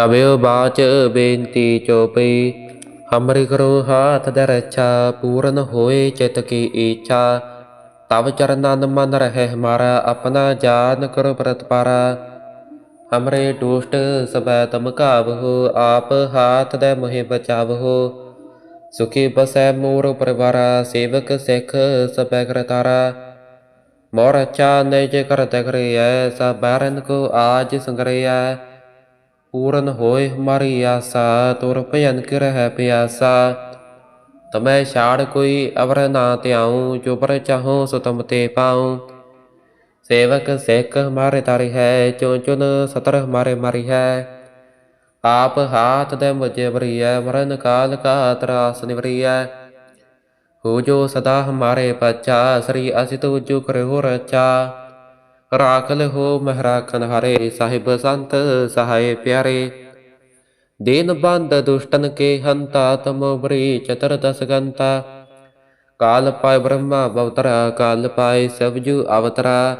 ਕਬਿਓ ਬਾਚ ਬੇਨਤੀ ਚੋਪਈ। ਹਮਰੀ ਕਰੋ ਹਾਥ ਦੇ ਪੂਰਨ ਹੋਏ ਚਿਤ ਕੀ ਇੱਛਾ ਤਬ ਚਰਨਨ ਮਨ ਰਹਿ ਹਮਾਰਾ ਆਪਣਾ ਜਾਨ ਕਰੋ ਪ੍ਰਤਪਾਰਾ ਹਮਰੇ ਦੁਸ਼ਟ ਸਬੈ ਤਮ ਕਾਵਹੁ ਆਪ ਹਾਥ ਦੇ ਮੋਹਿ ਬਚਾਵਹੁ। ਸੁਖੀ ਬਸੈ ਮੋਰ ਪਰਿਵਾਰਾ, ਸੇਵਕ ਸਿੱਖ ਸਬੈ ਕਰਤਾਰਾ ਮੋਰ ਅੱਛਾ ਨਿਜ ਕਰ ਤਕਰਿਐ ਸਭ ਬਾਰਨ ਕੋ ਆਜ ਸੰਗਰਿਐ। ਪੂਰਨ ਹੋਏ ਹਮਾਰੀ ਆਸਾ, ਤੁਰ ਭਜਨ ਕਰ ਹੈ ਪਿਆਸਾ। ਤਮੈ ਛਾੜ ਕੋਈ ਅਵਰ ਨਾ ਧਿਆਉ ਜੋ ਪਰ ਚਾਹੋ ਸੋ ਤਮ ਤੇ ਪਾਉ। ਸੇਵਕ ਸਿੱਖ ਹਮਾਰੇ ਤਾਰੀ ਹੈ ਚੁ ਚੁਨ ਸਤਰ ਹਮਾਰੇ ਮਾਰੀ ਹੈ। ਆਪ ਹਾਥ ਦੇ ਮੁਝੇ ਬਰੀਐ ਮਰਨ ਕਾਲ ਕਾ ਤਰਾਸ ਨਿਵਰੀਐ। ਹੋ ਜੋ ਸਦਾ ਹਮਾਰੇ ਪਛਾ, ਸ੍ਰੀ ਅਸਿ ਤੂ ਜੁ ਕਰੇ ਰਚਾ ਰਾਖਲ ਹੋ ਮਹਿਰਾਖਨ ਹਰੇ, ਸਾਹਿਬ ਸੰਤ ਸਹਾਏ ਪਿਆਰੇ। ਦੀਨ ਬੰਦ ਦੁਸ਼ਟਨ ਕੇ ਹੰਤਾ, ਤਮੋ ਬਰੀ ਚਤਰ ਦਸ ਗੰਤਾ। ਕਾਲ ਪਾਇ ਬ੍ਰਹਮਾ ਬਵਤਰਾ, ਕਾਲ ਪਾਇ ਸਬਜੂ ਅਵਤਰਾ।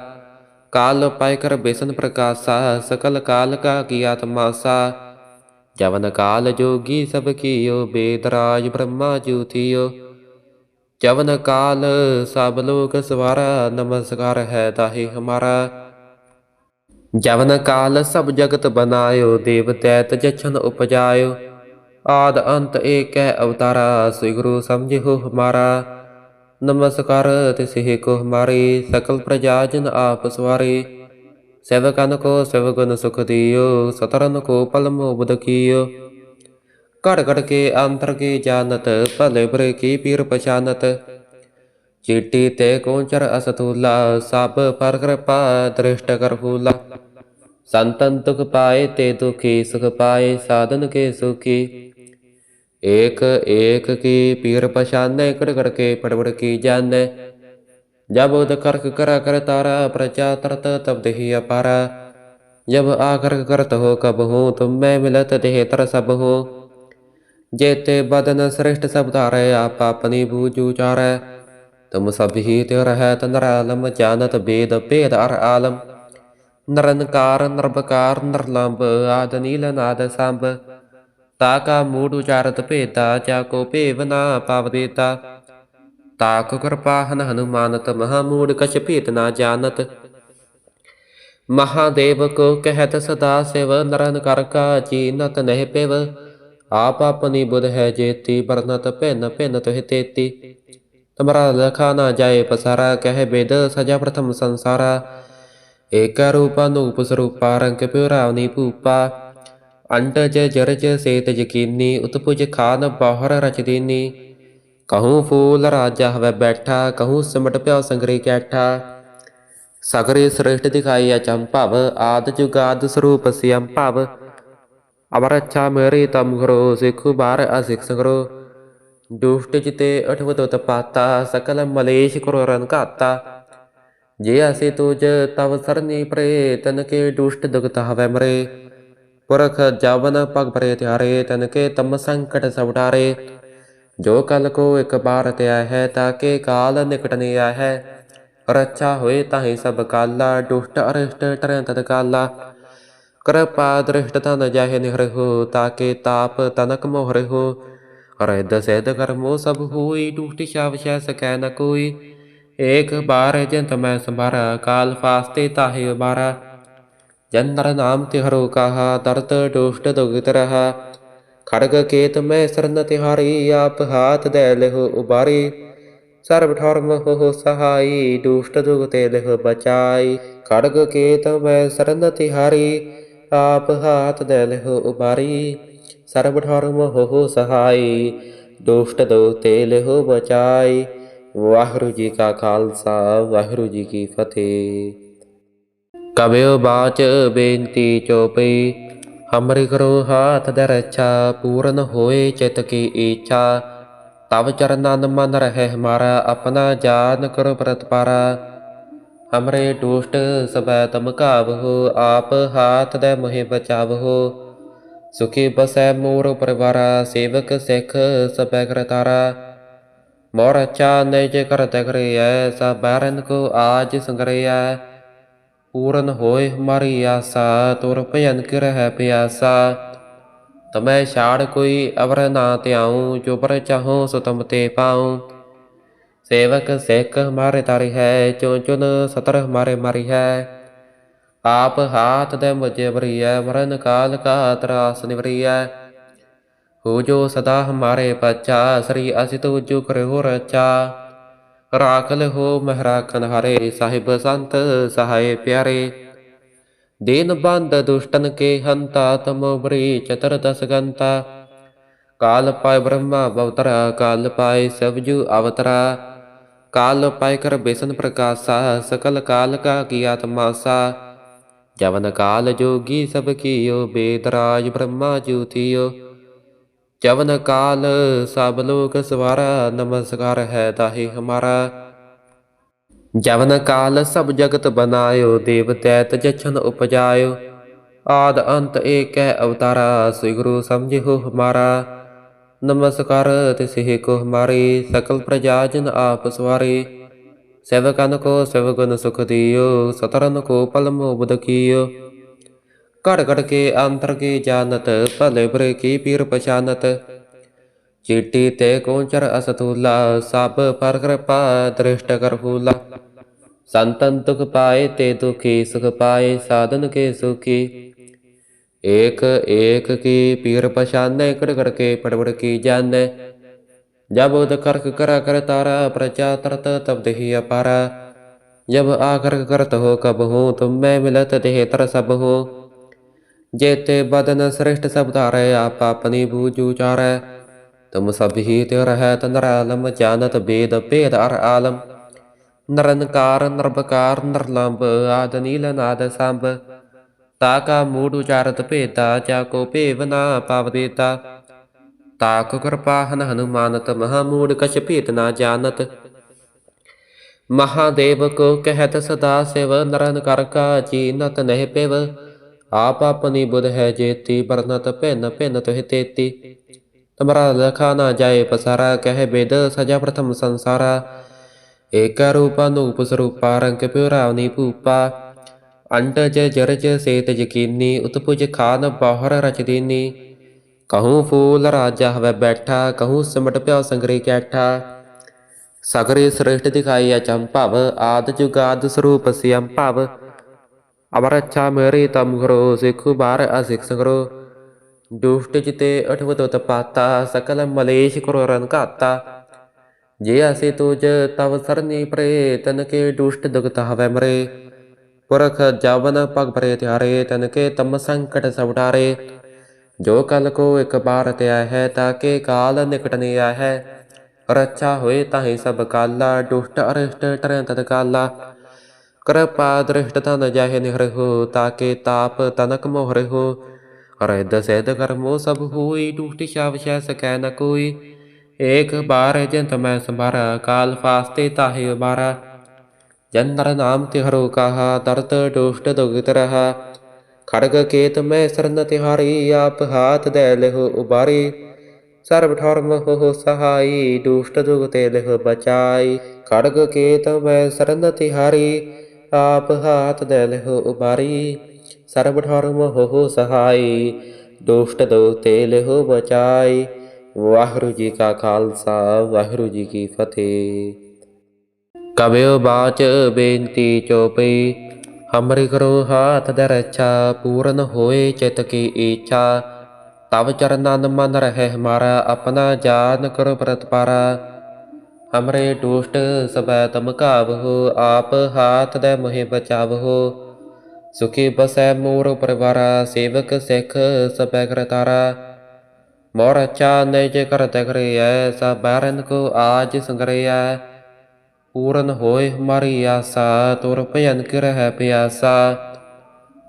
ਕਾਲ ਪਾਇ ਕਰ ਬੇਸਨ ਪ੍ਰਕਾਸ਼ਾ, ਸਕਲ ਕਾਲ ਕਾ ਕੀ ਆਤਮਾਸਾ ਜਵਨ ਕਾਲ ਜੋਗੀ ਸਭ ਕੀਓ ਬੇਦਰਾਜ ਬ੍ਰਹਮਾ ਜੂਥਿਓ ਜਵਨ ਕਾਲ, ਸਭ ਲੋਕ ਸਵਾਰਾ, ਨਮਸਕਾਰ ਹੈ ਤਾਹੀ ਹਮਾਰਾ। ਜਵਨ ਕਾਲ, ਸਭ ਜਗਤ ਬਨਾਇਓ ਦੇਵ ਤੈਤ ਜਛਨ ਉਪਜਾਇਓ। ਆਦ ਅੰਤ ਏਕੈ ਅਵਤਾਰਾ, ਸ੍ਰੀ ਗੁਰੂ ਸਮਝਿਓ ਹਮਾਰਾ। ਨਮਸਕਾਰ ਤਿਸਿ ਕੋ ਹਮਾਰੀ, ਸਕਲ ਪ੍ਰਜਾ ਜਨ ਆਪ ਸਵਾਰੇ। ਸੇਵਕਨ ਕੋ ਸੇਵਗੁਣ ਸੁਖ ਦਿਓ, ਸਤਰਨ ਕੋ ਪਲਮੋ ਬੁਧ ਕੀਓ। कर के अंतर की जानत पलिब्र की पीर पहचानत चिट्ठी ते कोचर असतूला सब पर कृपा दृष्ट कर फूला संतन दुख पाए ते दुखी सुख पाए साधन के सुखी एक एक की पीर पछाने कड़ कड़ के पड़बड़ की जाने जब उद कर्क कर तारा प्रजा तरत तब दही अपारा जब आकर करत हो कब हूँ तुम मैं मिलत देह तर सब हूँ जेते बदन श्रेष्ठ सब धारे आप अपनी बूझू चारे तुम सब ही त्योर है नर आलम जानत बेद भेद अर आलम नरनकार नरबकार नरलंब आद नील नाद सांब ताका मूड उचारत भेदा जाको भेव ना पाव देता ताक कृपाहन हनुमानत महामूड कछ भेद ना जानत महादेव को कहत सदा शिव नरन कर का जीनत नह पेव ਆਪ ਆਪਨੀ ਬੁਧ ਹੈ ਜੇਤੀ ਬਰਨਤ ਭਿੰਨ ਭਿੰਨ ਤੁਹਿ ਤੇਤੀ। ਤੁਮਰਾ ਲਖਾ ਨਾ ਜਾਏ ਪਸਾਰਾ, ਕਹਿ ਬੇਦ ਸਜਾ ਪ੍ਰਥਮ ਸੰਸਾਰਾ। ਏਕ ਰੂਪ ਅਨੂਪ ਸਰੂਪਾ, ਰੰਗ ਪਿਉਰਾਵਨੀ ਭੂਪਾ। ਅੰਟਜ ਜਰਜ ਸੇਤ ਯਕੀਨੀ ਉਤਪੁਜ ਖਾਨ ਬਾਹਰ ਰਚ ਦੀਨੀ। ਕਹੂੰ ਫੂਲ ਰਾਜਾ ਹਵੇ ਬੈਠਾ, ਕਹੂੰ ਸਿਮਟ ਪਿਓ ਸੰਗਰੀ ਕੈਠਾ। ਸਗਰੇ ਸ੍ਰੇਸ਼ਟ ਦਿਖਾਈ ਅਚੰਭਵ ਆਦ ਜੁਗਾਦ ਸਰੂਪ ਸਿਅੰ ਭਵ ਅਵਰ ਅੱਛਾ ਮੇਰੀ ਤਮ ਕਰੋ ਸਿੱਖੁ ਬਾਰ ਅਸਿਖ ਸੰਗਰੋ ਦੁਸ਼ਟ ਜਿਤੇ ਅਠਵਤ ਜੇ ਅਸੇ ਤੁਜ ਤਵ ਸਰਨੀ ਪ੍ਰੇ ਤਨ ਕੇ ਦੁਸ਼ਟ ਦੁਗਤ ਹਵੈ ਮਰੇ ਪੁਰਖ ਜਵਨ ਪਗ ਪਰੇ ਤਿਆਰੇ ਤਨ ਕੇ ਤਮ ਸੰਕਟ ਸਵਟਾਰੇ ਜੋ ਕਲ ਕੋ ਇੱਕ ਬਾਰ ਤੇ ਆਇਆ ਹੈ ਤਾਕੇ ਕਾਲ ਨਿਕਟ ਨੇ ਆਇਆ ਹੈ ਰੱਛਾ ਹੋਏ ਤਾਹੀ ਸਭ ਕਾਲਾ ਦੁਸ਼ਟ ਅਰਿਸ਼ਟ ਟਰੈ ਤਦ ਕਾਲਾ ਕਿਰਪਾ ਦ੍ਰਿਸ਼ਟ ਤਨ ਜਾਹੇ ਨਿਹਰਹੁ ਤਾਕੇ ਤਾਪ ਤਨਕ ਮੋਹਰਹੁ ਰਿਦ ਸਿਧ ਕਰਮੋ ਸਭ ਹੋਈ ਦੁਸ਼ਟ ਸ਼ਾਵ ਸ਼ੈ ਸਕੈ ਨ ਕੋਈ ਏਕ ਬਾਰ ਜੰਤ ਮੈਂ ਸੰਭਾਰਾ ਕਾਲ ਫਾਸਤੇ ਤਾਹੇ ਬਾਰਾ ਜੰਦਰ ਨਾਮ ਤਿਹਰੋ ਕਹਾ ਦਰਤ ਦੁਸ਼ਟ ਦੁਗਤ ਰਹਾ ਖੜਗ ਕੇਤ ਮੈਂ ਸਰਨ ਤਿਹਾਰੀ ਆਪ ਹਾਥ ਦੇ ਲਹੁ ਉਬਾਰੀ ਸਰਬ ਠਰਮ ਹੋ ਸਹਾਈ ਦੁਸ਼ਟ ਦੁਗਤੇ ਲਹ ਬਚਾਈ ਖੜਗ ਕੇਤ ਮੈਂ ਸਰਨ ਤਿਹਾਰੀ ਆਪ ਹਾਥ ਦੇ ਲਹ ਉਬਾਰੀ ਸਰਬ ਠਰਮ ਹੋ ਸਹਾਈ, ਦੁਸ਼ਟ ਦੁਗਤੇ ਲਹ ਬਚਾਈ। ਵਾਹਿਗੁਰੂ ਜੀ ਕਾ ਖਾਲਸਾ, ਵਾਹਿਗੁਰੂ ਜੀ ਕੀ ਫਤਿਹ। ਕਬਿਓ ਬਾਚ ਬੇਨਤੀ ਚੋਪਈ, ਹਮਰੀ ਕਰੋ ਹਾਥ ਦੇ ਰੱਛਾ, ਪੂਰਨ ਹੋਏ ਚਿਤ ਕੀ ਇੱਛਾ ਤਬ ਚਰਨਨ ਮਨ ਰਹਿ ਹਮਾਰਾ ਆਪਣਾ ਜਾਨ ਕਰੋ ਪ੍ਰਤਪਾਰਾ। ਹਮਰੇ ਦੁਸ਼ਟ ਸਬੈ ਤਮ ਕਾਵਹੁ ਆਪ ਹਾਥ ਦੇ ਮੋਹਿ ਬਚਾਵਹੁ ਸੁਖੀ ਬਸੈ ਮੋਰ ਪਰਿਵਾਰਾ ਸੇਵਕ ਸਿੱਖ ਸਬੈ ਕਰਤਾਰਾ ਮੋਰ ਅੱਛਾ ਨਿਜ ਕਰ ਤਕਰਿਐ ਸਭ ਕੋ ਆਜ ਸੰਗਰਿਐ ਪੂਰਨ ਹੋਏ ਹਮਾਰੀ ਆਸਾ ਤੁਰ ਭਜਨ ਕਰ ਹੈ ਪਿਆਸਾ ਤਮੈ ਛਾੜ ਕੋਈ ਅਵਰ ਨਾ ਧਿਆਉ ਜੋ ਪਰ ਚਾਹੋ ਸੋ ਤਮ ਤੇ ਪਾਉ ਸੇਵਕ ਸਿੱਖ ਹਮਾਰੇ ਤਾਰੀ ਹੈ ਚੋ ਚੁਨ ਸਤਰ ਹਮਾਰੇ ਮਾਰੀ ਹੈ। ਆਪ ਹਾਥ ਦੇ ਮੁਝੇ ਬਰੀਐ ਮਰਨ ਕਾਲ ਕਾ ਤਰਾਸ ਨਿਵਰੀਐ। ਹੋ ਜੋ ਸਦਾ ਹਮਾਰੇ ਪਛਾ, ਸ੍ਰੀ ਅਸਿ ਤੂ ਜੋ ਕਰੇ ਰਚਾ ਰਾਖ ਲਹੋ ਮਹਿਰਾਖਨ ਹਰੇ ਸਾਹਿਬ ਸੰਤ ਸਹਾਏ ਪਿਆਰੇ। ਦੀਨ ਬੰਦ ਦੁਸ਼ਟਨ ਕੇ ਹੰਤਾ, ਤਮੋ ਬਰੀ ਚਤਰ ਦਸ ਗੰਤਾ। ਕਾਲ ਪਾਇ ਬ੍ਰਹਮਾ ਬਵਤਰਾ, ਕਾਲ ਪਾਇ ਸਬਜੂ ਅਵਤਰਾ। ਕਾਲ ਪਾਇ ਕਰ ਬੇਸਨ ਪ੍ਰਕਾਸ਼ਾ, ਸਕਲ ਕਾਲ ਕਾ ਕੀ ਆਤਮਾਸਾ। ਜਵਨ ਕਾਲ ਜੋਗੀ ਸਭ ਕੀਓ ਬੇਦਰਾਜ ਬ੍ਰਹਮਾ ਜੂਤੀਓ ਜਵਨ ਕਾਲ ਸਭ ਲੋਕ ਸਵਾਰਾ, ਨਮਸਕਾਰ ਹੈ ਤਾਹੀ ਹਮਾਰਾ। ਜਵਨ ਕਾਲ ਸਭ ਜਗਤ ਬਨਾਇਓ, ਦੇਵ ਤੈਤ ਜਛਨ ਉਪਜਾਇਓ। ਆਦ ਅੰਤ ਏਕੈ ਅਵਤਾਰਾ, ਸ੍ਰੀ ਗੁਰੂ ਸਮਝਿਓ ਹਮਾਰਾ। ਨਮਸਕਾਰ ਤਿਸਹਿ ਕੋ ਹਮਾਰੇ ਸਕਲ ਪ੍ਰਜਾ ਜਨ ਆਪ ਸਵਾਰੇ। ਸੇਵਕਨ ਕੋ ਸੇਵਗਨ ਸੁਖ ਦਿਓ, ਸਤਰਨ ਕੋ ਪਲਮ ਉਬਦ ਕੀਓ। ਘੜ ਘੜ ਕੇ ਅੰਤਰ ਕੀ ਜਾਣਤ, ਭਲੇ ਬਰੇ ਕੀ ਪੀਰ ਪਛਾਨਤ। ਚੀਟੀ ਤੇ ਕੋਚਰ ਅਸਤੂਲਾ ਸਭ ਪਰ ਕਿਰਪਾ ਦ੍ਰਿਸ਼ਟ ਕਰ ਫੂਲਾ ਸੰਤਨ ਤੁਖ ਪਾਏ ਤੇ ਦੁਖੀ, ਸੁਖ ਪਾਏ ਸਾਧਨ ਕੇ ਸੁਖੀ। ਏਕ ਏਕ ਕੀ ਪੀਰ ਪਛਾਨੈ, ਇਕੜ ਕਰਕੇ ਪੜਵੜ ਕੀ ਜਾਣੈ। ਜਬ ਉਦ ਕਰਕ ਕਰਾ, ਕਰ ਤਾਰਾ ਪ੍ਰਚਾ ਤਰਤ, ਤਬ ਦੇਹੀ ਅਪਾਰਾ। ਜਬ ਆ ਕਰਤ ਹੋ, ਕਬ ਹੂੰ, ਤੁਮ ਮੈਂ ਮਿਲਤ ਦੇਹ ਤਰ ਸਭ ਹੂੰ। ਜੇਤੇ ਬਦਨ ਸ੍ਰਿਸ਼ਟ ਸਭ ਧਾਰੈ, ਆਪ ਆਪਣੀ ਬੂਜੂ ਚਾਰੈ ਤੁਮ ਸਭ ਹੀ ਤੇ ਰਹਿ ਤੰਦਰ ਆਲਮ, ਜਾਣਤ ਬੇਦ ਭੇਦ ਅਰ ਆਲਮ। ਨਰਨਕਾਰ ਨਰਬਕਾਰ ਨਰਲੰਬ, ਆਦ ਨੀਲ ਨਾਦ ਸੰਭ। ਤਾਕਾ ਮੂੜ ਉਚਾਰਤ ਭੇਤਾ, ਜਾ ਕੋ ਭੇਵ ਨਾ ਪਾਵਦੇਤਾ ਤਾਕ ਕਿਰਪਾ ਹਨ ਹਨੂਮਾਨਤ, ਮਹਾ ਮੂੜ ਕਛ ਭੇਤ ਨਾ ਜਾਣਤ। ਮਹਾਦੇਵ ਕੋ ਕਹਿਤ ਸਦਾ ਸਿਵ, ਨਰਨ ਕਰ ਕਾ ਜੀਨਤ ਨਹਿ ਪਿਵ। ਆਪ ਆਪਨੀ ਬੁਧ ਹੈ ਜੇਤੀ ਬਰਨਤ ਭਿੰਨ ਭਿੰਨ ਤੁਹਿ ਤੇਤੀ। ਤਮਰਾ ਲਖਾ ਨਾ ਜਾਏ ਪਸਾਰਾ, ਕਹਿ ਬੇਦ ਸਜਾ ਪ੍ਰਥਮ ਸੰਸਾਰਾ। ਏਕ ਰੂਪ ਅਨੂਪ ਸਰੂਪਾ, ਰੰਗ ਪਿਉ ਰਾਵਨੀ ਭੂਪਾ। ਅੰਟਜ ਜਰਜ ਸੇਤ ਯਕੀਨੀ ਉਤਪੁਜ ਖਾਨ ਬਾਹਰ ਰਚ ਦੀਨੀ। ਕਹੂੰ ਫੂਲ ਰਾਜਾ ਹਵੇ ਬੈਠਾ, ਕਹੂੰ ਸਿਮਟ ਪਿਆ ਸੰਗਰੀ ਕੈਠਾ। ਸਗਰੇ ਸ੍ਰੇਸ਼ਟ ਦਿਖਾਈ ਅਚੰਭਵ ਆਦ ਜੁਗਾਦ ਸਰੂਪ ਸਿਅੰ ਭਵ। ਅਵਰ ਅੱਛਾ ਮੇਰੀ ਤਮ ਕਰੋ ਸਿੱਖੂ ਬਾਰ ਅਸਿਖ ਸੰਗਰੋ। ਦੁਸ਼ਟ ਜਿਤੇ ਅਠਵਤ ਤਪਾਤਾ ਸਕਲ ਮਲੇਸ਼ ਕਰੋ ਰਨ ਘਾਤਾ। ਜੇ ਅਸੇ ਤੁਜ, ਤਵ ਸਰਨੀ ਪ੍ਰੇ ਤਨ ਕੇ ਦੁਸ਼ਟ ਦੁਗਤ ਹਵੇ ਮਰੇ। ਪੁਰਖ ਜਵਨ ਪਗ ਭਰੇ ਤਿਆਰੇ ਤਨ ਕੇ ਤਮ ਸੰਕਟ ਸਵਟਾਰੇ ਜੋ ਕਲ ਕੋ ਇੱਕ ਬਾਰ ਤਿਆ ਹੈ ਤਾਕੇ ਕਾਲ ਨਿਕਟ ਨਹੀਂ ਰੱਛਾ ਹੋਏ ਤਾਹੀ ਸਭ ਕਾਲਾ ਦੁਸ਼ਟ ਅਰਿਸ਼ਟ ਟਰੈ ਤਦ ਕਾਲਾ ਕਿਰਪਾ ਦ੍ਰਿਸ਼ਟ ਤਨ ਜਾਹੇ ਨਿਹਰ ਤਾਕੇ ਤਾਪ ਤਨਕ ਮੋਹਰ ਹੋ ਰਿੱਧ ਕਰਮੋ ਸਭ ਹੋਈ ਦੁਸ਼ਟ ਸ਼ਾਵ ਸ਼ੈ ਸਕੈ ਨ ਕੋਈ ਏਕ ਬਾਰ ਜਿੰਤ ਮੈਂ ਸੰਭਾਰਾ ਕਾਲ ਫਾਸਤੇ ਤਾਹੇ ਬਾਰਾ ਜੰਦਰ ਨਾਮ ਤਿਹਰੋ ਕਹਾ ਦਰਤ ਦੁਸ਼ਟ ਦੁਗਿਤ ਰਹਾ ਖੜਗ ਕੇਤ ਮੈਂ ਸਰਨ ਤਿਹਾਰੀ ਆਪ ਹਾਥ ਦੇ ਲਹੁ ਉਬਾਰੀ ਸਰਬ ਠਰਮ ਹੋ ਸਹਾਈ ਦੁਸ਼ਟ ਦੁਗ ਤੇ ਲਹੁ ਬਚਾਈ ਖੜਗ ਕੇਤ ਮੈਂ ਸਰਨ ਤਿਹਾਰੀ ਆਪ ਹਾਥ ਦੇ ਲਹੁ ਉਬਾਰੀ ਸਰਬ ਠਰਮ ਹੋ ਸਹਾਈ ਦੁਸ਼ਟ ਦੋ ਤੇ ਲਹੁ ਬਚਾਈ ਵਾਹਿਗੁਰੂ ਜੀ ਕਾ ਖਾਲਸਾ ਵਾਹਿਗੁਰੂ ਜੀ ਕੀ ਫਤਿਹ ਕਬਿਓ ਬਾਚ ਬੇਨਤੀ ਚੋਪਈ ਹਮਰੀ ਕਰੋ ਹਾਥ ਦੇ ਪੂਰਨ ਹੋਏ ਚਿਤ ਕੀ ਇੱਛਾ ਤਵ ਚਰਨਨ ਮਨ ਰਹਿ ਹਮਾਰਾ ਆਪਣਾ ਜਾਨ ਕਰੋ ਪ੍ਰਤਪਾਰਾ ਹਮਰੇ ਦੁਸ਼ਟ ਸਬੈ ਤਮ ਕਾਵਹੁ ਆਪ ਹਾਥ ਦੇ ਮੋਹਿ ਬਚਾਵਹੁ। ਸੁਖੀ ਬਸੈ ਮੋਰ ਪਰਿਵਾਰਾ, ਸੇਵਕ ਸਿੱਖ ਸਬੈ ਕਰਤਾਰਾ ਮੋਰ ਅੱਛਾ ਨਿਜ ਕਰਤ ਕਰਿਐ ਸਬਰਨ ਕੋ ਆਜ ਸੰਗਰਿਐ। ਪੂਰਨ ਹੋਏ ਹਮਾਰੀ ਆਸਾ ਤੁਰ ਭਜਨ ਕਰ ਹੈ ਪਿਆਸਾ।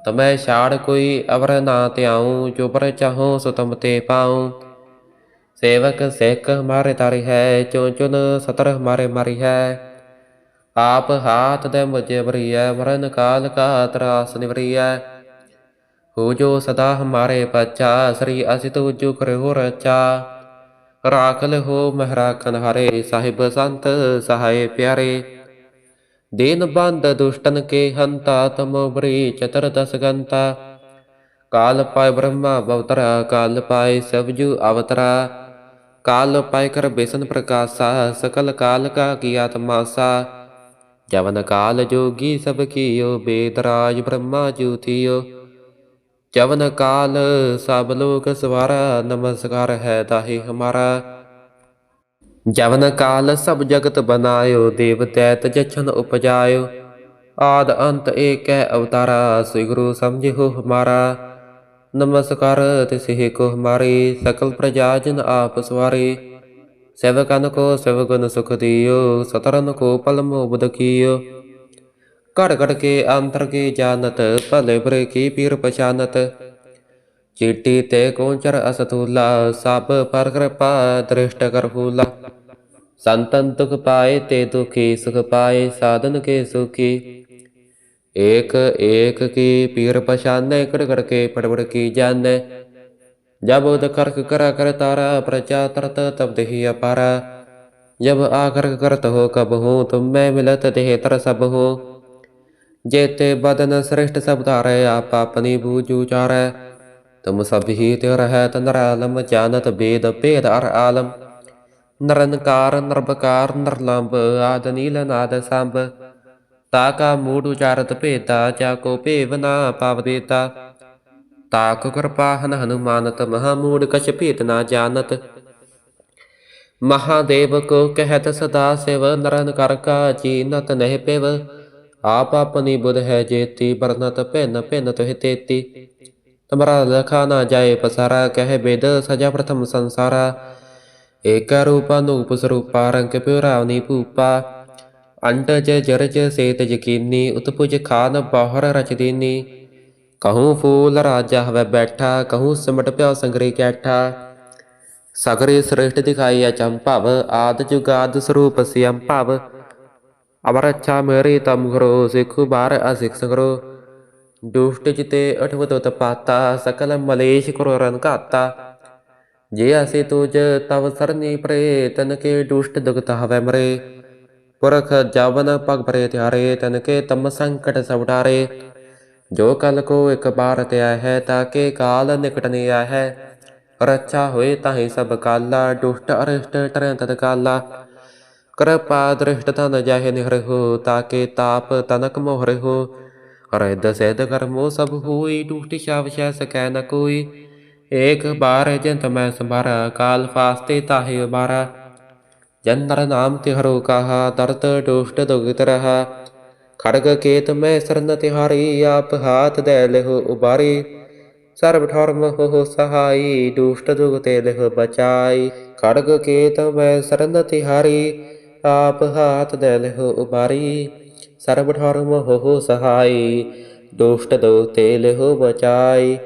ਤਮੈ ਛਾੜ ਕੋਈ ਅਵਰ ਨਾ ਧਿਆਉ ਜੋ ਪਰ ਚਾਹੋ ਸੋ ਤਮ ਤੇ ਪਾਉ। ਸੇਵਕ ਸਿੱਖ ਹਮਾਰੇ ਤਾਰੀ ਹੈ ਚੋ ਚੁਨ ਸਤਰ ਹਮਾਰੇ ਮਾਰੀ ਹੈ। ਆਪ ਹਾਥ ਦੇ ਮੁਝੇ ਬਰੀਐ ਮਰਨ ਕਾਲ ਕਾ ਤਰਾਸ ਨਿਵਰੀਐ। ਹੋ ਜੋ ਸਦਾ ਹਮਾਰੇ ਪਛਾ, ਸ੍ਰੀ ਅਸਿ ਤੂ ਜੁ ਕਰੇ ਰਚਾ। ਰਾਖਲ ਹੋ ਮਹਰਾਖਨ ਹਰੇ ਸਾਹਿਬ ਸੰਤ ਸਹਾਏ ਪਿਆਰੇ। ਦੇਨ ਬੰਦ ਦੁਸ਼ਟਨ ਕੇ ਹੰਤਾ, ਤਮੋ ਬਰੀ ਚਤਰ ਦਸ ਗੰਤਾ। ਕਾਲ ਪਾਇ ਬ੍ਰਹਮਾ ਅਵਤਰਾ ਕਾਲ ਪਾਇ ਸਬਜੂ ਅਵਤਰਾ। ਕਾਲ ਪਾਇ ਕਰ ਬੇਸਨ ਪ੍ਰਕਾਸ਼ਾ, ਸਕਲ ਕਾਲ ਕਾ ਕੀ ਆਤਮਾਸਾ। ਜਵਨ ਕਾਲ ਜੋਗੀ ਸਭ ਕੀਓ ਬੇਦਰਾਜ ਬ੍ਰਹਮਾ ਜੂਤੀਓ ਚਵਨ ਕਾਲ, ਸਭ ਲੋਕ ਸਵਾਰਾ, ਨਮਸਕਾਰ ਹੈ ਤਾਹੀ ਹਮਾਰਾ। ਜਵਨ ਕਾਲ, ਸਭ ਜਗਤ ਬਨਾਇਓ ਦੇਵ ਤੈਤ ਜਛਨ ਉਪਜਾਇਓ। ਆਦ ਅੰਤ ਏਕੈ ਅਵਤਾਰਾ, ਸ੍ਰੀ ਗੁਰੂ ਸਮਝਿਓ ਹਮਾਰਾ। ਨਮਸਕਾਰ ਤਿਸਹਿ ਕੋ ਹਮਾਰੇ, ਸਕਲ ਪ੍ਰਜਾ ਜਨ ਆਪ ਸਵਾਰੇ। ਸੇਵਕਨ ਕੋ ਸੇਵਗਨ ਸੁਖ ਦਿਓ, ਸਤਰਨ ਕੋ ਪਲਮੋ ਬੁਧ ਕੀਓ। कड़गड़ के अंतर की जानत पलिब्र की पीर पहचानत चिट्टी ते कोचर असतूला सब पर कृपा दृष्ट कर फूला संतन दुख पाए ते दुखी सुख पाए साधन के सुखी एक एक की पीर पहचाने कड़गड़ के पड़बड़ की जाने जब उद कर्क कर तारा प्रचा तरत तब दही अपारा जब आकर करत हो कब हूँ तुम मैं मिलत देह तर सब हूँ जेते बदन श्रेष्ठ सब तारे आप अपनी बूझू चारे तुम सभी तिर है नर आलम जानत बेद भेद अर आलम नरनकार नरबकार नरलंब आद नील नाद सांब ताका मूड उचारत भेदा जाको भेवना पाव देता ताक कृपाहन हनुमानत महामूड कछ भेद ना जानत महादेव को कहत सदा शिव नरन कर का जीनत नह पेव ਆਪ ਆਪਣੀ ਬੁਧ ਹੈ ਜੇਤੀ ਬਰਨਤ ਭਿੰਨ ਭਿੰਨ ਤੋਹਿ ਤੇਤੀ। ਤਮਰਾ ਲਖਾ ਨਾ ਜਾਏ ਪਸਾਰਾ, ਕਹਿ ਬੇਦ ਸਜਾ ਪ੍ਰਥਮ ਸੰਸਾਰਾ। ਏਕ ਰੂਪਾ ਨੂਪ ਸਰੂਪਾ, ਰੰਗ ਪਿਉਰਾਵਨੀ ਭੂਪਾ। ਅੰਟਜ ਜਰਜ ਸੇਤ ਯਕੀਨੀ, ਉਤਪੁਜ ਖਾਨ ਬਾਹਰ ਰਚਦੀਨੀ ਕਹੂੰ ਫੂਲ ਰਾਜਾ ਹਵੇ ਬੈਠਾ, ਕਹੂੰ ਸਿਮਟ ਪਿਆ ਸੰਗਰੀ ਕੈਠਾ। ਸਗਰੇ ਸ੍ਰੇਸ਼ਟ ਦਿਖਾਈ ਅਚੰਭਵ, ਆਦ ਜੁਗਾਦ ਸਰੂਪ ਸਿਅੰ ਭਵ ਅਵਰ ਅੱਛਾ ਮੇਰੀ ਤਮ ਕਰੋ ਸਿੱਖੂ ਬਾਰ ਅਸਿਖ ਸੰਗਰੋ ਦੁਸ਼ਟ ਜਿਤੇ ਅਠਵਤ ਤਪਾਤਾ ਜੇ ਅਸੇ ਤੁਜ ਤਵ ਸਰਨੀ ਪ੍ਰੇ ਤਨ ਕੇ ਦੁਸ਼ਟ ਦੁਗਤ ਹਵੇ ਮਰੇ ਪੁਰਖ ਜਵਨ ਪਗ ਭਰੇ ਤਿਆਰੇ ਤਨ ਕੇ ਤਮ ਸੰਕਟ ਸਵਟਾਰੇ ਜੋ ਕਲ ਕੋ ਇੱਕ ਬਾਰ ਤਿਆ ਹੈ ਤਾਕੇ ਕਾਲ ਨਿਕਟ ਨਹੀਂ ਆਇਆ ਹੈ ਰੱਛਾ ਹੋਏ ਤਾਹੀ ਸਭ ਕਾਲਾ ਦੁਸ਼ਟ ਅਰਿਸ਼ਟ ਟਰੈ ਤਦ ਕਾਲਾ ਕਿਰਪਾ ਦ੍ਰਿਸ਼ਟ ਤਨ ਜਾਹੇ ਨਿਹਰ ਤਾਕੇ ਤਾਪ ਤਨਕ ਮੋਹਰ ਰਿੱਧ ਸਿੱਧ ਕਰਮੋ ਸਭ ਹੋਈ ਦੁਸ਼ਟ ਸ਼ਾਵ ਸ਼ੈ ਸਕੈ ਨ ਕੋਈ ਏਕ ਬਾਰ ਜੰਤ ਮੈਂ ਸੰਭਾਰਾ ਕਾਲ ਫਾਸਤੇ ਤਾਹੇ ਉਬਾਰਾ ਜਨਰ ਨਾਮ ਤਿਹਰੋ ਕਹਾ ਦਰਤ ਦੁਸ਼ਟ ਦੁਗਿਤ ਰਹਾ ਖੜਗ ਕੇਤ ਮੈਂ ਸਰਨ ਤਿਹਾਰੀ ਆਪ ਹਾਥ ਦੇ ਲਹੁ ਉਬਾਰੀ ਸਰਬ ਠਰਮ ਹੋ ਸਹਾਈ ਦੁਸ਼ਟ ਦੁਗ ਤੇ ਲਹੁ ਬਚਾਈ ਖੜਗ ਕੇਤ ਮੈਂ ਸਰਨ ਤਿਹਾਰੀ ਆਪ ਹਾਥ ਦੇ ਲਹੁ ਉਬਾਰੀ ਸਰਬ ਠਰਮ ਹੋ ਸਹਾਈ, ਦੁਸ਼ਟ ਦੁਗ ਤੇ ਲਹੁ ਬਚਾਈ,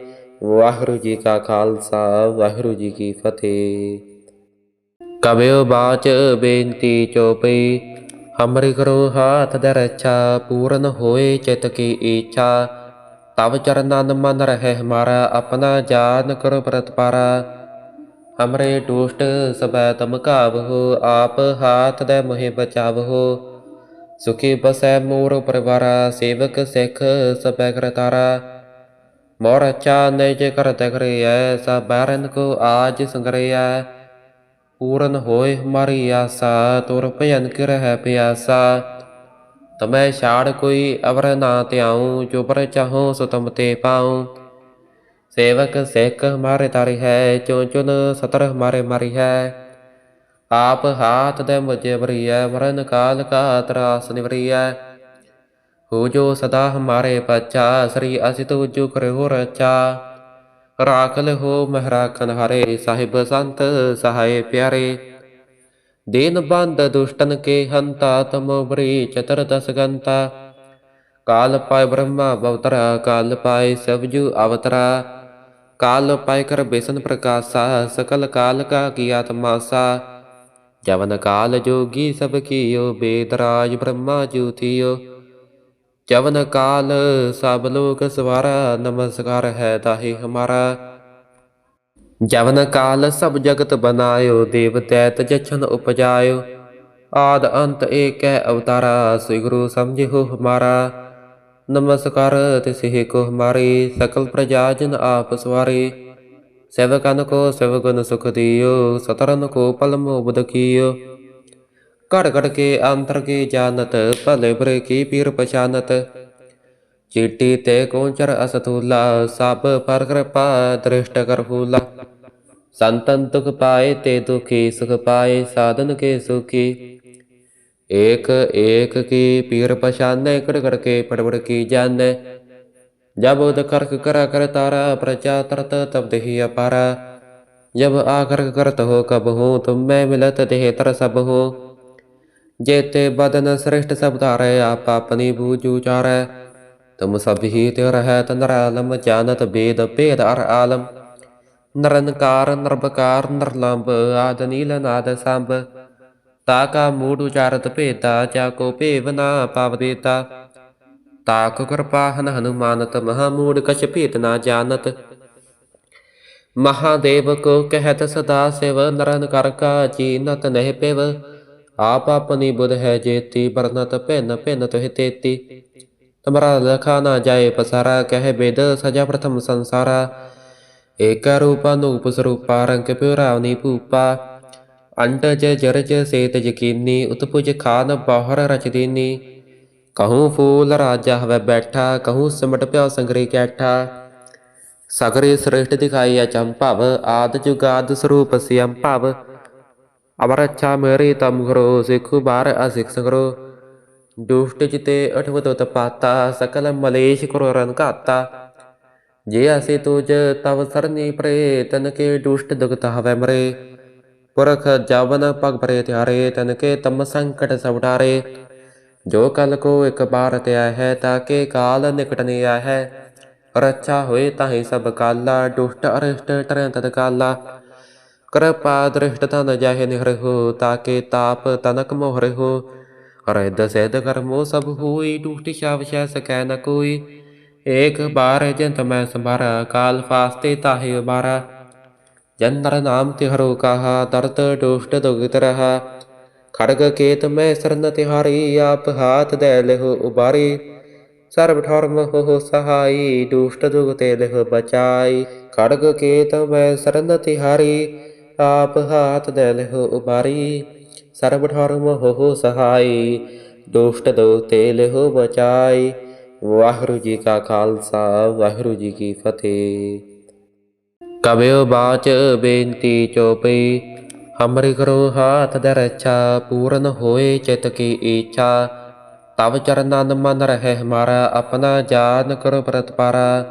ਵਾਹਿਗੁਰੂ ਜੀ ਕਾ ਖਾਲਸਾ, ਵਾਹਿਗੁਰੂ ਜੀ ਕੀ ਫਤਿਹ। ਕਬਿਓ ਬਾਚ ਬੇਨਤੀ ਚੋਪਈ ਹਮਰੇ ਕਰੋ ਹਾਥ ਦੇ ਰੱਛਾ, ਪੂਰਨ ਹੋਏ ਚਿਤ ਕੀ ਇੱਛਾ ਤਵ ਚਰਨਨ ਮਨ ਰਹਿ ਹਮਾਰਾ ਆਪਣਾ ਜਾਨ ਕਰੋ ਪ੍ਰਤਪਾਰਾ। ਹਮਰੇ ਦੁਸ਼ਟ ਸਭੈ ਤਮ ਹੋ ਆਪ ਹਾਥ ਦੇ ਮੋਹਿ ਬਚਾਵੋ ਸੁਖੀ ਬਸੈ ਮੋਰ ਪਰਿਵਾਰਾ ਸੇਵਕ ਸਿੱਖ ਸਬੈ ਕਰਤਾਰਾ ਮੋਰ ਅਚਾ ਨਿਜ ਕਰ ਕਰਿਐ ਸਭ ਬਾਰਨ ਕੋ ਆਜ ਸੰਗਰਿਐ। ਪੂਰਨ ਹੋਏ ਹਮਾਰੀ ਆਸਾ, ਤੁਰ ਭਜਨ ਕਰ ਹੈ ਪਿਆਸਾ। ਤਮੈ ਛਾੜ ਕੋਈ ਅਵਰ ਨਾ ਤਿਆਉ ਜੋ ਪਰ ਚਾਹੋ ਸੋ ਤਮ ਤੇ ਪਾਉ। ਸੇਵਕ ਸਿੱਖ ਹਮਾਰੇ ਤਾਰੀ ਹੈ, ਚੁਣ ਚੁਨ ਸਤਰ ਹਮਾਰੇ ਮਾਰੀ ਹੈ। ਆਪ ਹਾਥ ਦੇ ਮੁਝੇ ਬਰੀਐ ਮਰਨ ਕਾਲ ਕਾ ਤਰਾਸ ਨਿਵਰੀਐ। ਹੋ ਜੋ ਸਦਾ ਹਮਾਰੇ ਪਛਾ, ਸ੍ਰੀ ਅਸਿ ਤੂ ਜੋ ਕਰਿਓ ਰਚਾ ਰਾਖ ਲਹੋ ਮਹਿਰਾਖਨ ਹਰੇ ਸਾਹਿਬ ਸੰਤ ਸਹਾਏ ਪਿਆਰੇ। ਦੇਨ ਬੰਦ ਦੁਸ਼ਟਨ ਕੇ ਹੰਤਾ, ਤਮੋ ਬਰੀ ਚਤਰ ਦਸ ਗੰਤਾ। ਕਾਲ ਪਾਏ ਬ੍ਰਹਮਾ ਅਵਤਰਾ ਕਾਲ ਪਾਏ ਸਬਜੂ ਅਵਤਰਾ। ਕਾਲ ਪਾਏ ਕਰ ਬੇਸਨ ਪ੍ਰਕਾਸ਼ਾ ਸਕਲ ਕਾਲ ਕਾ ਕੀਆ ਤਮਾਸਾ ਜਵਨ ਕਾਲ ਜੋਗੀ ਸਭ ਕੀਓ ਬੇਦਰਾਜ ਬ੍ਰਹਮਾ ਜੂਥਿਓ ਜਵਨ ਕਾਲ ਸਭ ਲੋਕ ਸਵਾਰਾ ਨਮਸਕਾਰ ਹੈ ਤਾਹੇ ਹਮਾਰਾ ਜਵਨ ਕਾਲ ਸਭ ਜਗਤ ਬਨਾਇਓ ਦੇਵ ਤੈਤ ਜਛਨ ਉਪਜਾਇਓ ਆਦ ਅੰਤ ਏਕ ਹੈ ਅਵਤਾਰਾ ਸ੍ਰੀ ਗੁਰੂ ਸਮਝਿਓ ਹਮਾਰਾ ਨਮਸਕਾਰ ਤਿਸਹਿ ਕੋ ਹਮਾਰੇ, ਸਕਲ ਪ੍ਰਜਾ ਜਨ ਆਪ ਸਵਾਰੇ। ਸੇਵਕਨ ਕੋ ਸੇਵਗਨ ਸੁਖ ਦਿਓ, ਸਤਰਨ ਕੋ ਪਲਮ ਉਬਦ ਕੀਓ। ਘੜ ਘੜ ਕੇ ਅੰਤਰ ਕੀ ਜਾਣਤ, ਭਲੇ ਬਰੇ ਕੀ ਪੀਰ ਪਛਾਨਤ। ਚੀਟੀ ਤੇ ਕੋਚਰ ਅਸਤੂਲਾ ਸਭ ਪਰ ਕਿਰਪਾ ਦ੍ਰਿਸ਼ਟ ਕਰ ਫੂਲਾ। ਸੰਤਨ ਤੁਖ ਪਾਏ ਤੇ ਦੁਖੀ, ਸੁਖ ਪਾਏ, ਸਾਧਨ ਕੇ ਸੁਖੀ। एक एक की पीर पहचाने कड़ कड़ के पड़बड़ की जाने जब उद करक करा कर तारा प्रजा तरत तब देहि अपारा जब आकर करत हो कब हो तुम मैं मिलत देह तर सब हो जेते बदन श्रेष्ठ सब धारे आप अपनी बूझ उचारै तुम सब ही त्यो रहत नरालम जानत वेद भेद अर आलम निरंकार निर्भकार निर्लंब आद नील नाद सांब ਤਾ ਕਾ ਮੂੜ ਉਚਾਰਤ ਭੇਤਾ ਜਾ ਕੋ ਭੇਵ ਨਾ ਪਾਵਦੇਤਾ ਤਾਕ ਕਿਰਪਾ ਹਨ ਹਨੂਮਾਨਤ, ਮਹਾ ਮੂੜ ਕਛ ਭੇਤ ਨਾ ਜਾਣਤ। ਮਹਾਦੇਵ ਕੋ ਕਹਿਤ ਸਦਾ ਸਿਵ, ਨਰਨ ਕਰ ਕਾ ਜੀਨਤ ਨਹਿ ਪਿਵ। ਆਪ ਆਪਨੀ ਬੁਧ ਹੈ ਜੇਤੀ ਬਰਨਤ ਭਿੰਨ ਭਿੰਨ ਤੁਹਿ ਤੇਤੀ। ਤਮਰਾ ਲਖਾ ਨਾ ਜਾਏ ਪਸਾਰਾ, ਕਹਿ ਬੇਦ ਸਜਾ ਪ੍ਰਥਮ ਸੰਸਾਰਾ। ਏਕ ਰੂਪ ਅਨੂਪ ਸਰੂਪਾ, ਰੰਗ ਪਿਉ ਰਾਵਨੀ ਭੂਪਾ। ਅੰਟਜ ਜਰਜ ਸੇਤ ਯਕੀਨੀ ਉਤਪੁਜ ਖਾਨ, ਬਾਹਰ ਰਚ ਦੀਨੀ। ਕਹੂੰ ਫੂਲ ਰਾਜਾ ਹਵੇ ਬੈਠਾ, ਕਹੂੰ ਸਿਮਟ ਪਿਆ ਸੰਗਰੀ ਕੈਠਾ। ਸਗਰੇ ਸ੍ਰੇਸ਼ਟ ਦਿਖਾਈ ਅਚੰਭਵ ਆਦ ਜੁਗਾਦ ਸਰੂਪ ਸਿਅੰ ਭਵ। ਅਵਰ ਅੱਛਾ ਮੇਰੀ ਤਮ ਕਰੋ, ਸਿੱਖੂ ਬਾਰ ਅਸਿਖ ਸੰਗਰੋ। ਦੁਸ਼ਟ ਜਿਤੇ ਅਠਵਤ ਤਪਾਤਾ ਸਕਲ ਮਲੇਸ਼ ਕਰੋ ਰਨ ਘਾਤਾ। ਜੇ ਅਸੇ ਤੁਜ, ਤਵ ਸਰਨੀ ਪ੍ਰੇ ਤਨ ਕੇ ਦੁਸ਼ਟ ਦੁਗਤ ਹਵੇ ਮਰੇ। ਪੁਰਖ ਜਵਨ ਪਗ ਭਰੇ ਤਿਆਰੇ ਤਨ ਕੇ ਤਮ ਸੰਕਟ ਸਵਟਾਰੇ ਜੋ ਕਲ ਕੋ ਇੱਕ ਬਾਰ ਤਿਆ ਹੈ ਤਾਕੇ ਕਾਲ ਨਿਕਟ ਨਹੀਂ ਆਇਆ ਰੱਛਾ ਹੋਏ ਤਾਹੀ ਸਭ ਕਾਲਾ ਦੁਸ਼ਟ ਅਰਿਸ਼ਟ ਟਰੈ ਤਦ ਕਾਲਾ ਕਿਰਪਾ ਦ੍ਰਿਸ਼ਟ ਤਨ ਜਾਹੇ ਨਿਹਰ ਤਾਕੇ ਤਾਪ ਤਨਕ ਮੋਹਰ ਹੋ ਰਿੱਧ ਸਿੱਧ ਕਰਮੋ ਸਭ ਹੋਈ ਦੁਸ਼ਟ ਸ਼ਾਵ ਸ਼ੈ ਸਕੈ ਨ ਕੋਈ ਏਕ ਬਾਰ ਜੰਤ ਮੈਂ ਸੰਭਾਰਾ ਕਾਲ ਫਾਸਤੇ ਤਾਹੇ ਬਾਰਾ ਜਨਰ ਨਾਮ ਤਿਹਰੋ ਕਹਾ ਦਰਤ ਦੁਸ਼ਟ ਦੁਗਿਤ ਰਹਾ ਖੜਗ ਕੇਤ ਮੈਂ ਸਰਨ ਤਿਹਾਰੀ ਆਪ ਹਾਥ ਦੇ ਲਹੁ ਉਬਾਰੀ ਸਰਬ ਠਰਮ ਹੋ ਸਹਾਈ ਦੁਸ਼ਟ ਦੁਗ ਤੇ ਲਹੁ ਬਚਾਈ ਖੜਗ ਕੇਤ ਮੈਂ ਸਰਨ ਤਿਹਾਰੀ ਆਪ ਹਾਥ ਦੇ ਲਹੁ ਉਬਾਰੀ ਸਰਬ ਠਰਮ ਸਹਾਈ ਦੁਸ਼ਟ ਦੋ ਤੇ ਲਹੁ ਬਚਾਈ ਵਾਹਿਗੁਰੂ ਜੀ ਕਾ ਖਾਲਸਾ ਵਾਹਿਗੁਰੂ ਜੀ ਕੀ ਫਤਿਹ ਕਬਿਓ ਬਾਚ ਬੇਨਤੀ ਚੋਪਈ ਹਮਰਿ ਕਰੋ ਹਾਥ ਦਰ ਪੂਰਨ ਹੋਏ ਚਿਤ ਕੀ ਇੱਛਾ ਤਵ ਚਰਨਨ ਮਨ ਰਹਿ ਹਮਾਰਾ ਆਪਣਾ ਜਾਨ ਕਰੋ ਪ੍ਰਤਪਾਰਾ।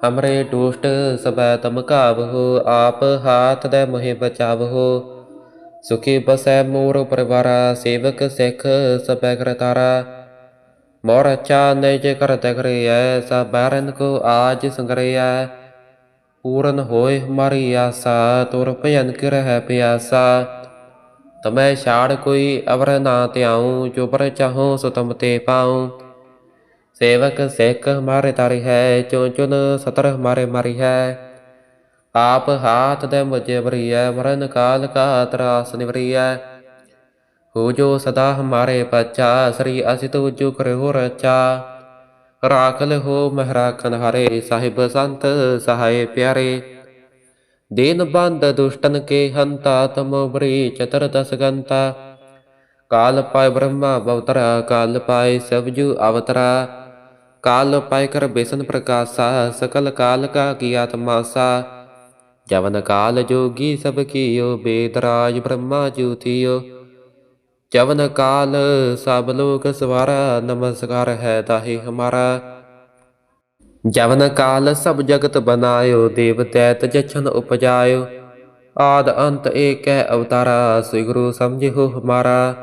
ਹਮਰੇ ਦੁਸ਼ਟ ਸਬੈ ਤਮ ਕਾਵ ਆਪ ਹਾਥ ਦੇ ਮੋਹਿ ਬਚਾਵ ਹੋ ਸੁਖੀ ਬਸੈ ਮੋਰ ਪਰਿਵਾਰਾ, ਸੇਵਕ ਸਿੱਖ ਸਬੈ ਕਰਤਾਰਾ ਮੋਰ ਅੱਛਾ ਨਿਜ ਕਰਤ ਕਰਿਐ ਸਭ ਬਾਰਨ ਕੋ ਆਜ ਸੰਗਰਿਐ। ਪੂਰਨ ਹੋਏ ਹਮਾਰੀ ਆਸਾ, ਤੁਰ ਭਜਨ ਕਰ ਹੈ ਪਿਆਸਾ। ਤਮੈ ਛਾੜ ਕੋਈ ਅਵਰ ਨਾ ਧਿਆਉ ਜੋ ਪਰ ਚਾਹੋ ਸੋ ਤਮ ਤੇ ਪਾਉ। ਸੇਵਕ ਸਿੱਖ ਹਮਾਰੇ ਤਾਰੀ ਹੈ ਚੋ ਚੁਨ ਸਤਰ ਹਮਾਰੇ ਮਾਰੀ ਹੈ। ਆਪ ਹਾਥ ਦੇ ਮੁਝੇ ਬਰੀਐ ਮਰਨ ਕਾਲ ਕਾ ਤਰਾਸ ਨਿਵਰੀਐ। ਹੋ ਜੋ ਸਦਾ ਹਮਾਰੇ ਪਛਾ, ਸ੍ਰੀ ਅਸਿ ਤੂ ਜੋ ਕਰਿਓ ਰਚਾ। ਰਾਖ ਲਹੋ ਮਹਿਰਾਖਨ ਹਰੇ, ਸਾਹਿਬ ਸੰਤ ਸਹਾਏ ਪਿਆਰੇ। ਦੇਨ ਬੰਦ ਦੁਸ਼ਟਨ ਕੇ ਹੰਤਾ, ਤਮ ਬਰੀ ਚਤਰ ਦਸ ਗੰਤਾ। ਕਾਲ ਪਾਇ ਬ੍ਰਹਮਾ ਬਵਤਰਾ, ਕਾਲ ਪਾਇ ਸਬਜੂ ਅਵਤਰਾ। ਕਾਲ ਪਾਇ ਕਰ ਬੇਸਨ ਪ੍ਰਕਾਸ਼ਾ, ਸਕਲ ਕਾਲ ਕਾ ਕੀ ਆਤਮਾਸਾ। ਜਵਨ ਕਾਲ ਜੋਗੀ ਸਭ ਕੀਓ ਬੇਦਰਾਜ ਬ੍ਰਹਮਾ ਜੂਤੀਓ ਚਵਨ ਕਾਲ, ਸਭ ਲੋਕ ਸਵਾਰਾ, ਨਮਸਕਾਰ ਹੈ ਤਾਹੀ ਹਮਾਰਾ। ਜਵਨ ਕਾਲ, ਸਭ ਜਗਤ ਬਨਾਇਓ ਦੇਵ ਤੈਤ ਜਛਨ ਉਪਜਾਇਓ। ਆਦ ਅੰਤ ਏਕੈ ਅਵਤਾਰਾ, ਸ੍ਰੀ ਗੁਰੂ ਸਮਝਿਓ ਹਮਾਰਾ।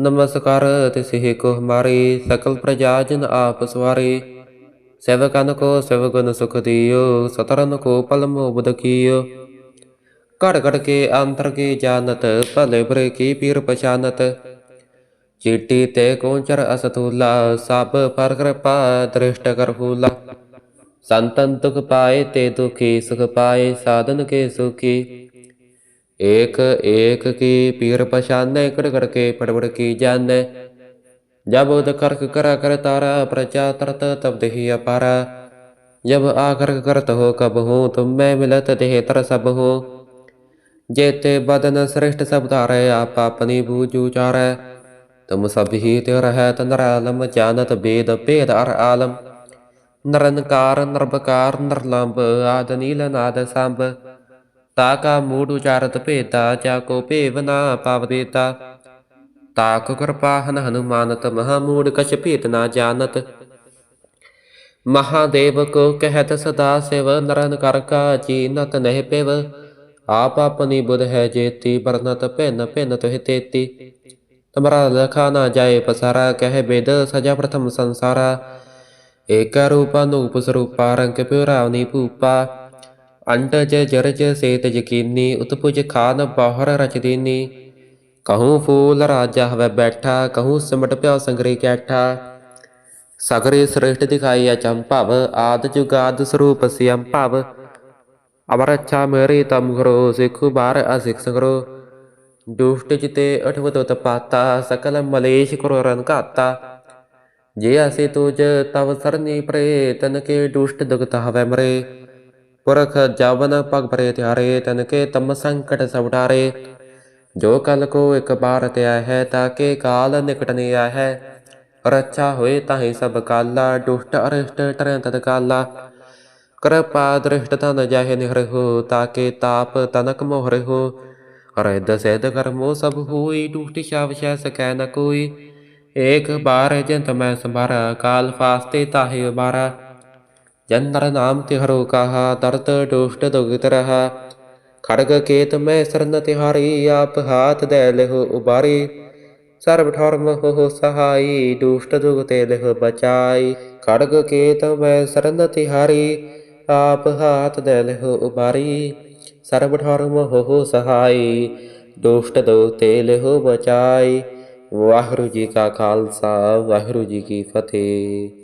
ਨਮਸਕਾਰ ਤਿਸਹਿ ਕੋ ਹਮਾਰੇ, ਸਕਲ ਪ੍ਰਜਾ ਜਨ ਆਪ ਸਵਾਰੇ। ਸੇਵਕਨ ਕੋ ਸੇਵਗਨ ਸੁਖ ਦਿਓ, ਸਤਰਨ ਕੋ ਪਲਮ ਉਬਦ ਕੀਓ। घड़ के अंतर की जानत भले की पीर पहचानत चीटी ते कोचर असतूला सब पर कृपा दृष्ट कर फूला संतन दुख पाए ते दुखी सुख पाए साधन के सुखी एक एक की पीर पहचाने कड़ कड़ के पड़बड़ की जाने जब उद कर्क कर कर तारा प्रजा तरत तब देहि अपारा जब आकर करत हो कब हो तुम मैं मिलत देह तर सब हो जेते बदन श्रेष्ठ सब धारे आप अपनी बूझ उचारै तुम सब ही त्यो रहत नर आलम जानत वेद भेद अर आलम निरंकार निर्वकार निर्लंब आद नील नाद सांब ताका मूड उचारत भेदा जाको भेव ना पाव देता ताक कृपा हन हनुमानत महामूड कछ भेद ना जानत महादेव को कहत सदा सेव नरन कर का चीनत नह पेव ਆਪ ਆਪਣੀ ਬੁਧ ਹੈ ਜੇਤੀ ਬਰਨਤ ਭਿੰਨ ਭਿੰਨ ਤੁਹਿ ਤੇਤੀ। ਤਮਰਾ ਲਖਾ ਨਾ ਜਾਏ ਪਸਾਰਾ, ਕਹਿ ਬੇਦ ਸਜਾ ਪ੍ਰਥਮ ਸੰਸਾਰਾ। ਏਕ ਰੂਪ ਅਨੂਪ ਸਰੂਪਾ, ਰੰਗ ਪਿਉਰਾਵਨੀ ਭੂਪਾ। ਅੰਡ ਜ ਜਰਜ ਸੇਤ ਯਕੀਨੀ, ਉਤਪੁਜ ਖਾਨ ਬਾਹਰ ਰਚਦੀਨੀ ਕਹੂੰ ਫੂਲ ਰਾਜਾ ਹਵੇ ਬੈਠਾ, ਕਹੂੰ ਸਿਮਟ ਪਿਆ ਸੰਗਰੇ ਕੈਠਾ। ਸਗਰੇ ਸ੍ਰਿਸ਼ਟ ਦਿਖਾਈ ਅਚੰਭਵ, ਆਦ ਜੁਗਾਦ ਸਰੂਪ ਸਿਅੰਭਵ ਭਵ ਅਮਰ ਅੱਛਾ ਮੇਰੀ ਤਮ ਕਰੋ ਸਿੱਖੂ ਬਾਰ ਅਸਿਖ ਸੰਗਰੋ ਦੁਸ਼ਟ ਜਿਤੇ ਜੇ ਅਸੇ ਤੁਜ ਤਵ ਸਰਨੀ ਪ੍ਰੇ ਤਨ ਕੇ ਦੁਸ਼ਟ ਦੁਗਤ ਹਵੈ ਪੁਰਖ ਜਵਨ ਪਗ ਪ੍ਰੇ ਤਿਆਰੇ ਤਨ ਕੇ ਤਮ ਸੰਕਟ ਸਵਟਾਰੇ ਜੋ ਕਲ ਕੋ ਇੱਕ ਬਾਰ ਤੇ ਹੈ ਹੈ ਤਾਕੇ ਕਾਲ ਨਿਕਟ ਨੇ ਆਇਆ ਹੈ ਰੱਛਾ ਹੋਏ ਤਾਹੀ ਸਭ ਕਾਲਾ ਦੁਸ਼ਟ ਅਰਿਸ਼ਟ ਟਰੈ ਤਦ ਕਾਲਾ ਕਿਰਪਾ ਦ੍ਰਿਸ਼ਟ ਤਨ ਜਾਹੇ ਨਿਹਰ ਹੋ ਤਾਕੇ ਤਾਪ ਤਨਕ ਮੋਹਰ ਹੋ ਕਰਮੋ ਸਭ ਹੋਈ ਦੁਸ਼ਟ ਸ਼ਾਵ ਸਕੈ ਨ ਕੋਈ। ਏਕ ਬਾਰ ਜੰਤ ਮੈਂ ਸੰਭਾਰਾ, ਕਾਲ ਫਾਸਤੇ ਤਾਹੇ ਉਬਾਰਾ। ਜਨ ਨਾਮ ਤਿਹਰੋ ਕਹਾ ਦਰਤ ਦੁਸ਼ਟ ਦੁਗਤ ਰਹਾ। ਖੜਗ ਕੇਤ ਮੈਂ ਸਰਨ ਤਿਹਾਰੀ, ਆਪ ਹਾਥ ਦੇ ਲਹੁ ਉਬਾਰੀ। ਸਰਬ ਠਰਮ ਹੋ ਸਹਾਈ ਦੁਸ਼ਟ ਦੁਗਤੇ ਲਹੁ ਬਚਾਈ। ਖੜਗ ਕੇਤ ਮੈਂ ਸਰਨ ਤਿਹਾਰੀ ਆਪ ਹਾਥ ਦੇ ਹੋ ਉਬਾਰੀ ਸਰਬ ਧਰਮ ਹੋ ਸਹਾਈ, ਦੁਸ਼ਟ ਦੁਗਤੇ ਹੋ ਬਚਾਈ, ਵਾਹਿਗੁਰੂ ਜੀ ਕਾ ਖਾਲਸਾ, ਵਾਹਿਗੁਰੂ ਜੀ ਕੀ ਫਤਿਹ।